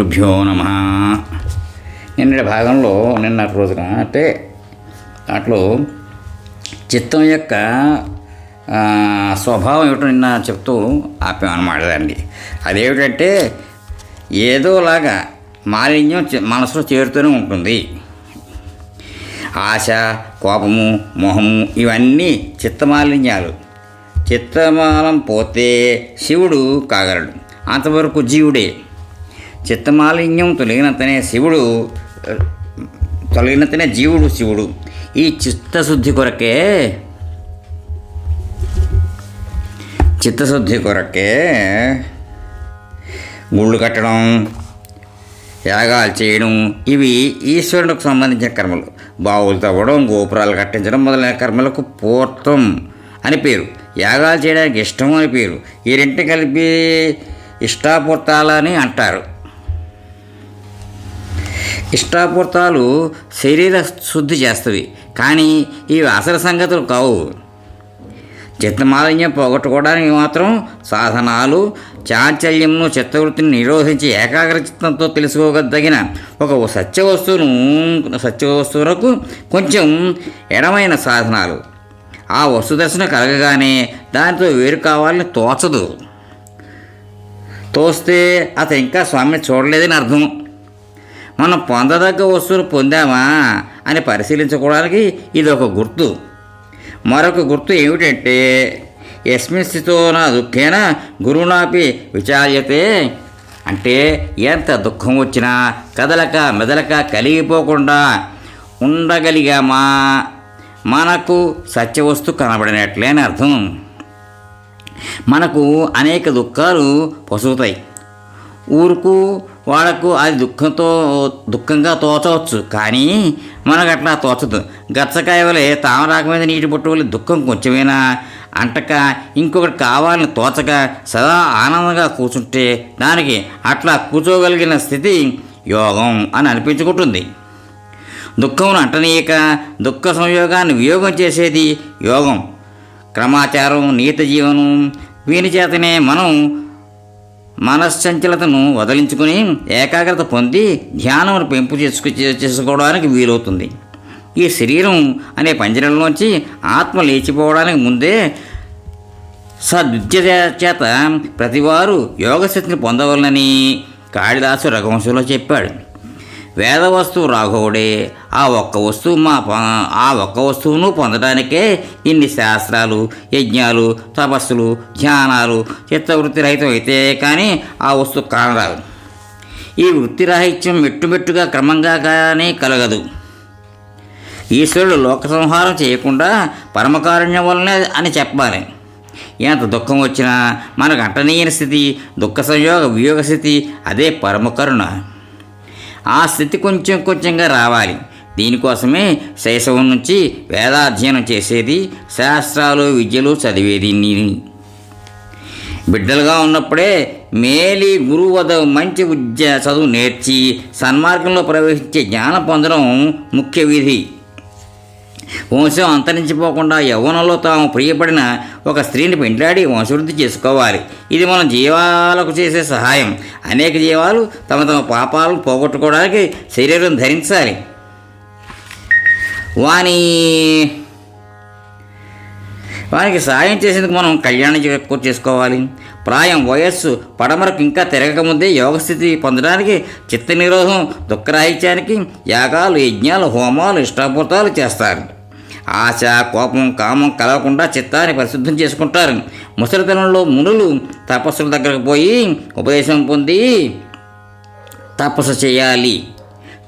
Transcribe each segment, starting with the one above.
గురుభ్యో నమ. నిన్నటి భాగంలో నిన్న రోజున అంటే దాంట్లో చిత్తం యొక్క స్వభావం ఏమిటో నిన్న చెప్తూ ఆపామన్నమాట అండి అదేమిటంటే ఏదోలాగా మాలిన్యం మనసులో చేరుతూనే ఉంటుంది. ఆశ కోపము మొహము ఇవన్నీ చిత్తమాలిన్యాలు చిత్తమాలం పోతే శివుడు కాగలడు. అంతవరకు జీవుడే. చిత్తమాలిన్యం తొలగినంతనే శివుడు తొలగినంతనే జీవుడు శివుడు. ఈ చిత్తశుద్ధి కొరకే చిత్తశుద్ధి కొరకే గుళ్ళు కట్టడం యాగాలు చేయడం ఇవి ఈశ్వరునికి సంబంధించిన కర్మలు. బావులు తవ్వడం గోపురాలు కట్టించడం మొదలైన కర్మలకు పూర్తం అని పేరు. యాగాలు చేయడానికి ఇష్టం అని పేరు. ఈ రెండు కలిపి ఇష్టాపూర్తాలని అంటారు. ఇష్టాపూర్తాలు శరీర శుద్ధి చేస్తవి కానీ ఇవి అసలు సంగతులు కావు. చిత్తమాలిన్యం పోగొట్టుకోవడానికి మాత్రం సాధనాలు చాంచల్యమును చిత్తవృత్తిని నిరోధించి ఏకాగ్ర చిత్తంతో తెలుసుకోగదగిన ఒక సత్య వస్తువును సత్య వస్తువులకు కొంచెం ఎడమైన సాధనాలు. ఆ వస్తు దర్శన కలగగానే దానితో వేరు కావాలని తోచదు. తోస్తే అతను ఇంకా స్వామిని చూడలేదని అర్థం. మనం పొందదగ్గ వస్తువులు పొందామా అని పరిశీలించుకోవడానికి ఇది ఒక గుర్తు. మరొక గుర్తు ఏమిటంటే ఎస్మిన్ స్థితితో నా దుఃఖేన గురువునాపి విచార్యతే. అంటే ఎంత దుఃఖం వచ్చినా కదలక మెదలక కలిగిపోకుండా ఉండగలిగామా? మనకు సత్యవస్తు కనబడినట్లే అని అర్థం. మనకు అనేక దుఃఖాలు పొసుగుతాయి. ఊరుకు వాళ్ళకు అది దుఃఖంతో దుఃఖంగా తోచవచ్చు. కానీ మనకు అట్లా తోచదు. గచ్చకాయ వలె తామరాక మీద నీటి పట్టు వల్ల దుఃఖం కొంచెమైనా? అంటక ఇంకొకటి కావాలని తోచక సదా ఆనందంగా కూర్చుంటే దానికి అట్లా కూర్చోగలిగిన స్థితి యోగం అని అనిపించుకుంటుంది. దుఃఖమును అంటనీయక దుఃఖ సంయోగాన్ని వియోగం చేసేది యోగం. క్రమాచారం నీత జీవనం వీని చేతనే మనం మనశ్చంచలతను వదిలించుకుని ఏకాగ్రత పొంది ధ్యానమును పెంపు చేసుకు చేసుకోవడానికి వీలవుతుంది. ఈ శరీరం అనే పంజరంలోంచి ఆత్మ లేచిపోవడానికి ముందే సద్విద్య చేత ప్రతివారు యోగశక్తిని పొందవలనని కాళిదాసు రఘువంశంలో చెప్పాడు. వేద వస్తువు రాఘవుడే. ఆ ఒక్క వస్తువు మా ఆ ఒక్క వస్తువును పొందడానికే ఇన్ని శాస్త్రాలు యజ్ఞాలు తపస్సులు ధ్యానాలు చిత్తవృత్తి రహితం అయితే కానీ ఆ వస్తువు కానరాదు. ఈ వృత్తిరాహిత్యం మెట్టుమెట్టుగా క్రమంగా కానీ కలగదు. ఈశ్వరుడు లోక సంహారం చేయకుండా పరమకారుణ్యం వల్లనే అని చెప్పాలి. ఎంత దుఃఖం వచ్చినా మనకు అంటనీయని స్థితి దుఃఖ సంయోగ వియోగ స్థితి అదే పరమకరుణ ఆ స్థితి కొంచెం కొంచెంగా రావాలి. దీనికోసమే శైశవం నుంచి వేదాధ్యయనం చేసేది శాస్త్రాలు విద్యలు చదివేది నేను. బిడ్డలుగా ఉన్నప్పుడే మేలి గురువు వద్ద మంచి విద్య చదువు నేర్చి సన్మార్గంలో ప్రవేశించే జ్ఞానం పొందడం ముఖ్య విధి. వంశం అంతరించిపోకుండా యవ్వనంలో తాము ప్రియపడిన ఒక స్త్రీని పెంట్లాడి వంశవృద్ధి చేసుకోవాలి. ఇది మన జీవాలకు చేసే సహాయం. అనేక జీవాలు తమ తమ పాపాలను పోగొట్టుకోవడానికి శరీరం ధరించాలి. వాని వానికి సాయం చేసేందుకు మనం కళ్యాణం ఎక్కువ చేసుకోవాలి. ప్రాయం వయస్సు పడమరకు ఇంకా తిరగకముందే యోగస్థితి పొందడానికి చిత్త నిరోధం దుఃఖరాహిత్యానికి యాగాలు యజ్ఞాలు హోమాలు ఇష్టాపూర్తాలు చేస్తారు. ఆశ కోపం కామం కలవకుండా చిత్తాన్ని పరిశుద్ధం చేసుకుంటారు. ముసలితనంలో మునులు తపస్సుల దగ్గరకు పోయి ఉపదేశం పొంది తపస్సు చేయాలి.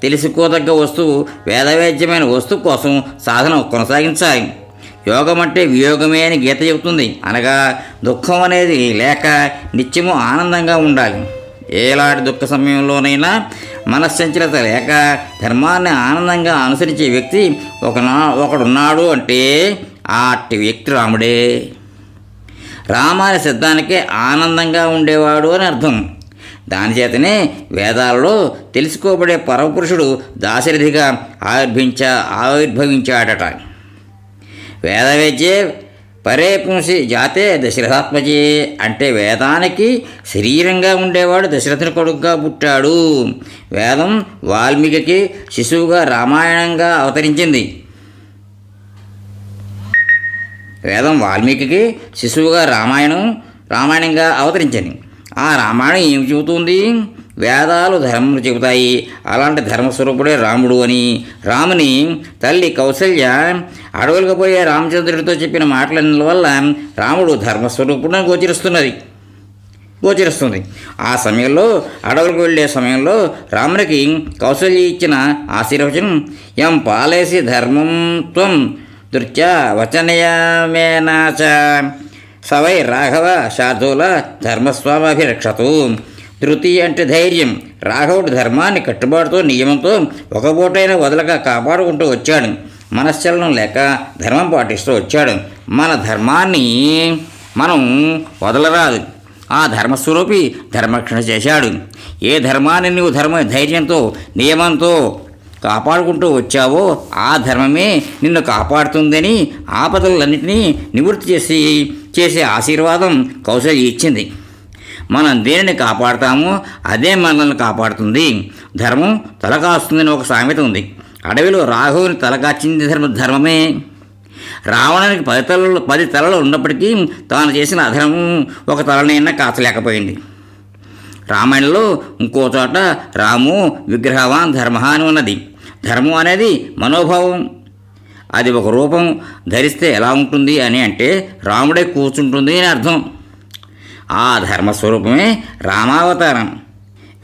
తెలుసుకోదగ్గ వస్తువు వేదవేద్యమైన వస్తువు కోసం సాధన కొనసాగించాలి. యోగం అంటే వియోగమే అని గీత చెబుతుంది. అనగా దుఃఖం అనేది లేక నిత్యము ఆనందంగా ఉండాలి. ఏలాంటి దుఃఖ సమయంలోనైనా మనశ్చంచలత లేక ధర్మాన్ని ఆనందంగా అనుసరించే వ్యక్తి ఒకనా ఒకడున్నాడు అంటే ఆటి వ్యక్తి రాముడే రామాయణ సిద్ధానికే ఆనందంగా ఉండేవాడు అని అర్థం. దానిచేతనే వేదాలలో తెలుసుకోబడే పరమపురుషుడు దాశరథిగా ఆవిర్భించ ఆవిర్భవించాడట. వేదవేద్యే పరే పుంసి జాతే దశరథాత్మజే. అంటే వేదానికి శరీరంగా ఉండేవాడు దశరథుని కొడుకుగా పుట్టాడు. వేదం వాల్మీకి శిశువుగా రామాయణంగా అవతరించింది. వేదం వాల్మీకి శిశువుగా రామాయణం రామాయణంగా అవతరించింది ఆ రామాయణం ఏమి చెబుతుంది? వేదాలు ధర్మం చెబుతాయి. అలాంటి ధర్మస్వరూపుడే రాముడు అని. రాముని తల్లి కౌసల్య అడవులకు పోయే రామచంద్రుడితో చెప్పిన మాటల వల్ల రాముడు ధర్మస్వరూపుడు అని గోచరిస్తున్నది. గోచరిస్తుంది. ఆ సమయంలో అడవులకు వెళ్ళే సమయంలో రామునికి కౌశల్య ఇచ్చిన ఆశీర్వచనం ఎం పాలేసి ధర్మం త్వం దృత్యా వచనయమేనాచ సవై రాఘవ శార్దూల ధర్మస్వామాభిరక్షతు. తృతీయ అంటే ధైర్యం. రాఘవుడు ధర్మాన్ని కట్టుబాటుతో నియమంతో ఒక పూటైనా వదలక కాపాడుకుంటూ వచ్చాడు. మనశ్చలనం లేక ధర్మం పాటిస్తూ వచ్చాడు. మన ధర్మాన్ని మనం వదలరాదు. ఆ ధర్మస్వరూపి ధర్మక్షణ చేశాడు. ఏ ధర్మాన్ని నువ్వు ధర్మ ధైర్యంతో నియమంతో కాపాడుకుంటూ వచ్చావో ఆ ధర్మమే నిన్ను కాపాడుతుందని ఆపదలన్నింటినీ నివృత్తి చేసి చేసే ఆశీర్వాదం కౌశల్య ఇచ్చింది. మనం దేనిని కాపాడుతామో అదే మనల్ని కాపాడుతుంది. ధర్మం తలకాస్తుందని ఒక సామెత ఉంది. అడవిలో రాహువుని తలకాచింది ధర్మ ధర్మమే. రావణానికి పది తలలు పది తలలు ఉన్నప్పటికీ తాను చేసిన అధర్మం ఒక తలనైనా కాచలేకపోయింది. రామాయణంలో ఇంకో చోట రాము విగ్రహవాన్ ధర్మ అని ఉన్నది. ధర్మం అనేది మనోభావం. అది ఒక రూపం. ధరిస్తే ఎలా ఉంటుంది అని అంటే రాముడే కూర్చుంటుంది అని అర్థం. ఆ ధర్మస్వరూపమే రామావతారం.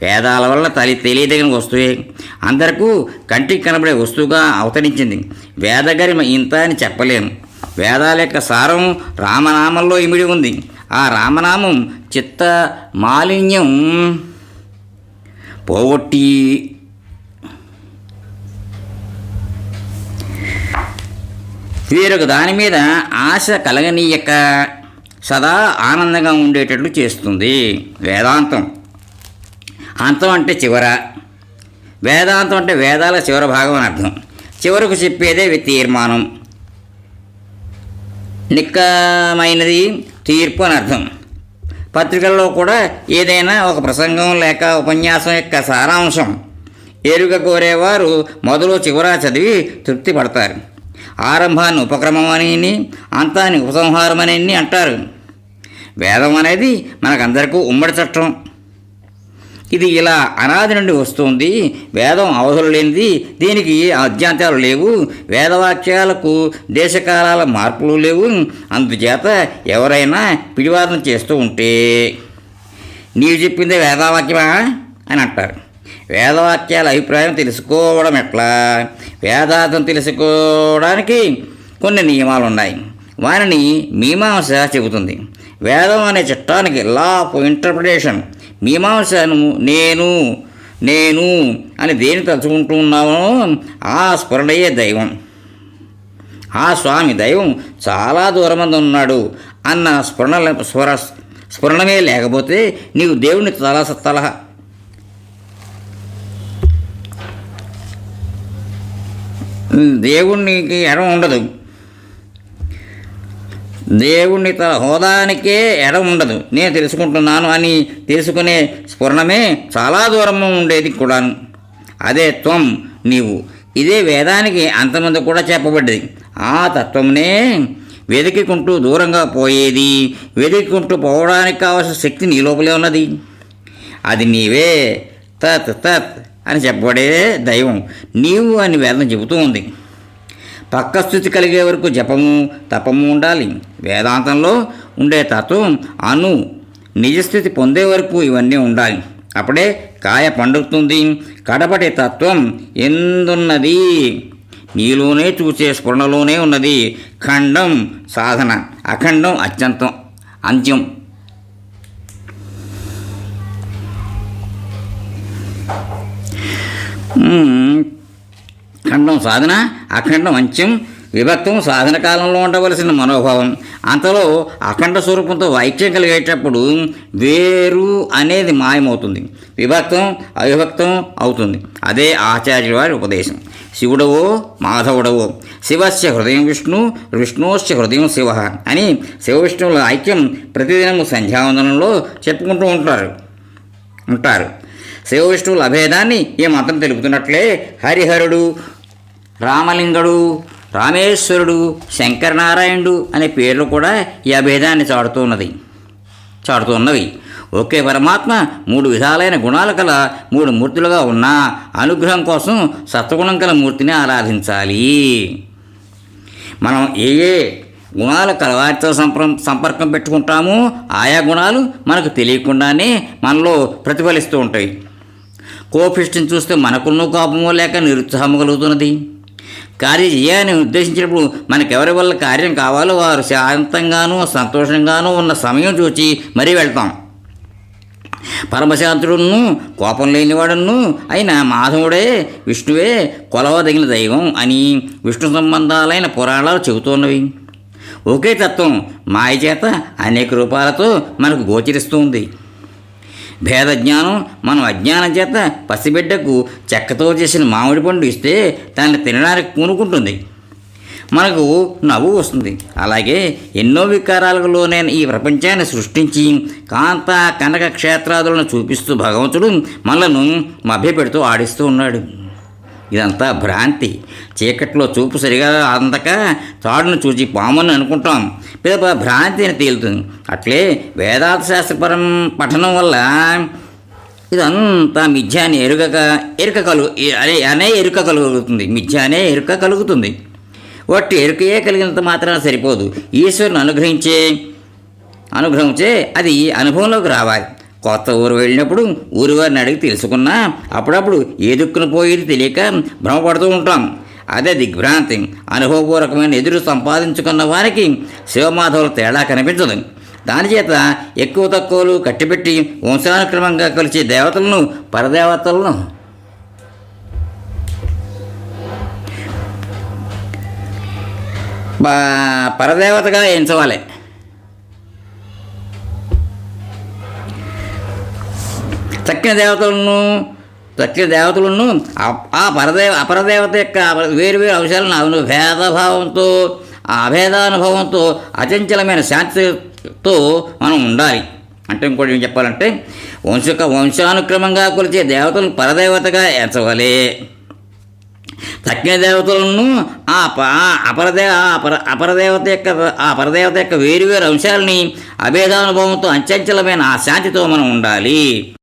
వేదాల వల్ల తలి తెలియదగిన వస్తువే. అందరకు కంటికి కనబడే వస్తువుగా అవతరించింది. వేదగరిమ ఇంత అని చెప్పలేము వేదాల యొక్క సారం రామనామంలో ఇమిడి ఉంది. ఆ రామనామం చిత్త మాలిన్యం. పోగొట్టి వేరొక దాని మీద ఆశ కలగనీయక. సదా ఆనందంగా ఉండేటట్లు చేస్తుంది. వేదాంతం. అంతం అంటే చివర. వేదాంతం అంటే వేదాల చివర భాగం అని అర్థం. చివరకు చెప్పేదే తీర్మానం. నిక్కమైనది తీర్పు అని అర్థం. పత్రికల్లో కూడా ఏదైనా ఒక ప్రసంగం లేక ఉపన్యాసం యొక్క సారాంశం. ఎరుక కోరేవారు మొదలు చివర చదివి తృప్తి పడతారు. ఆరంభాన్ని ఉపక్రమం అని అంతాన్ని ఉపసంహారమని అంటారు. వేదం అనేది మనకందరికీ ఉమ్మడి చట్టం. ఇది ఇలా అనాది నుండి వస్తుంది. వేదం అవధులు లేనిది దీనికి అధ్యాంతాలు లేవు. వేదవాక్యాలకు దేశకాలాల మార్పులు లేవు. అందుచేత ఎవరైనా పిడివాదన చేస్తూ ఉంటే నీవు చెప్పిందే వేదవాక్యమా అని అంటారు. వేదవాక్యాల అభిప్రాయం తెలుసుకోవడం ఎట్లా? వేదార్థం తెలుసుకోవడానికి కొన్ని నియమాలు ఉన్నాయి వారిని మీమాంస చెబుతుంది. వేదం అనే చట్టానికి లా ఆఫ్ ఇంటర్ప్రిటేషన్ మీమాంసను నేను నేను అని దేని తలుచుకుంటున్నామో ఆ స్ఫురణయే దైవం. ఆ స్వామి దైవం చాలా దూరమంది ఉన్నాడు. అన్న స్ఫురణ స్ఫుర స్ఫురణమే లేకపోతే నీవు దేవుని తల తలహా దేవునికి ఎడం ఉండదు. దేవుణ్ణి తన హోదానికే ఎడం ఉండదు. నేను తెలుసుకుంటున్నాను అని తెలుసుకునే స్ఫురణమే చాలా దూరము ఉండేది కూడాను. అదే త్వం నీవు. ఇదే వేదానికి అంతమంది కూడా చెప్పబడ్డది. ఆ తత్వమునే వెతికికుంటూ దూరంగా పోయేది. వెతికికుంటూ పోవడానికి కావాల్సిన శక్తి నీ లోపలే ఉన్నది. అది నీవే. తత్ తత్. అని చెప్పబడే దైవం నీవు అని వేదం చెబుతూ ఉంది. పక్క స్థితి కలిగే వరకు జపము తపము ఉండాలి. వేదాంతంలో ఉండే తత్వం అను నిజస్థితి పొందే వరకు ఇవన్నీ ఉండాలి. అప్పుడే కాయ పండుతుంది. కడపటి తత్వం ఎందున్నది? నీలోనే చూసే స్ఫురణలోనే ఉన్నది. ఖండం సాధన. అఖండం అత్యంతం అంత్యం. ఖండం సాధన అఖండం అంత్యం విభక్తం సాధన కాలంలో ఉండవలసిన మనోభావం. అంతలో అఖండ స్వరూపంతో వైక్యం కలిగేటప్పుడు వేరు అనేది మాయమవుతుంది. విభక్తం అవిభక్తం అవుతుంది. అదే ఆచార్యుల వారి ఉపదేశం. శివుడవో మాధవుడవో శివస్య హృదయం విష్ణు విష్ణోశ్చ హృదయం శివ అని శివ విష్ణువుల ఐక్యం ప్రతిదినము సంధ్యావందనంలో చెప్పుకుంటూ ఉంటారు. ఉంటారు. శివ విష్ణువుల అభేదాన్ని ఈ మంత్రం తెలుపుతున్నట్లే. హరిహరుడు రామలింగడు రామేశ్వరుడు శంకరనారాయణుడు అనే పేర్లు కూడా ఈ అభేదాన్ని చాటుతున్నది. చాడుతున్నవి ఒకే పరమాత్మ మూడు విధాలైన గుణాలు కల మూడు మూర్తులుగా ఉన్న. అనుగ్రహం కోసం సత్వగుణం కల మూర్తిని ఆరాధించాలి. మనం ఏ ఏ గుణాలు కలవారితో సంప్రం సంపర్కం పెట్టుకుంటామో ఆయా గుణాలు మనకు తెలియకుండానే మనలో ప్రతిఫలిస్తూ ఉంటాయి. కోపిష్టిని చూస్తే మనకున్న కోపమో లేక నిరుత్సాహం కలుగుతున్నది. కార్యం చేయాలని ఉద్దేశించినప్పుడు మనకెవరి వల్ల కార్యం కావాలో వారు శాంతంగానూ సంతోషంగానూ ఉన్న సమయం చూచి మరీ వెళ్తాం. పరమశాంతుడును కోపం లేనివాడును అయిన మాధవుడే విష్ణువే కొలవదగిన దైవం అని విష్ణు సంబంధాలైన పురాణాలు చెబుతున్నవి. ఒకే తత్వం మాయ చేత అనేక రూపాలతో మనకు గోచరిస్తుంది భేద జ్ఞానం మనం అజ్ఞానం చేత పసిబిడ్డకు చెక్కతో చేసిన మామిడి పండు ఇస్తే దాన్ని తినడానికి పూనుకుంటుంది. మనకు నవ్వు వస్తుంది. అలాగే ఎన్నో వికారాలలో నేను ఈ ప్రపంచాన్ని సృష్టించి కాంత కనక క్షేత్రాదులను చూపిస్తూ భగవంతుడు మనలను మభ్యపెడుతూ ఆడిస్తూ ఉన్నాడు. ఇదంతా భ్రాంతి. చీకట్లో చూపు సరిగా అందక తాడును చూచి పాముని అనుకుంటాం. పిదప భ్రాంతి అని తేలుతుంది. అట్లే వేదాంత శాస్త్రపరం పఠనం వల్ల ఇదంతా మిథ్యాన్ని ఎరుక ఎరుగక ఎరుక కలుగు అనే అనే ఎరుక కలుగుతుంది మిథ్యానే ఎరుక కలుగుతుంది ఒట్టి ఎరుకయే కలిగినంత మాత్రాన సరిపోదు. ఈశ్వరుని అనుగ్రహించే అనుగ్రహించే అది అనుభవంలోకి రావాలి. కొత్త ఊరు వెళ్ళినప్పుడు ఊరివారిని అడిగి తెలుసుకున్నా అప్పుడప్పుడు ఏ దిక్కున పోయేది తెలియక భ్రమపడుతూ ఉంటాం. అదే దిగ్భ్రాంతి. అనుభవపూర్వకమైన ఎదురు సంపాదించుకున్న వారికి శివమాధవుల తేడా కనిపించదు. దానిచేత ఎక్కువ తక్కువలు కట్టిపెట్టి వంశానుక్రమంగా కలిసే దేవతలను పరదేవతలను పరదేవతగా ఎంచవాలి. చక్కని దేవతలను తక్కిన దేవతలను ఆ- పరదేవ అపరదేవత యొక్క వేరు వేరు అంశాలను అను భేదభావంతో ఆ అభేదానుభవంతో అచంచలమైన శాంతితో మనం ఉండాలి. అంటే ఇంకోటి ఏం చెప్పాలంటే వంశక వంశానుక్రమంగా కొలిచే దేవతలను పరదేవతగా ఎంచవలే. తక్కిన దేవతలను ఆ ప అపరదే అపర అపరదేవత యొక్క ఆ పరదేవత యొక్క వేరువేరు అంశాలని అభేదానుభవంతో అంచంచలమైన ఆ శాంతితో మనం ఉండాలి.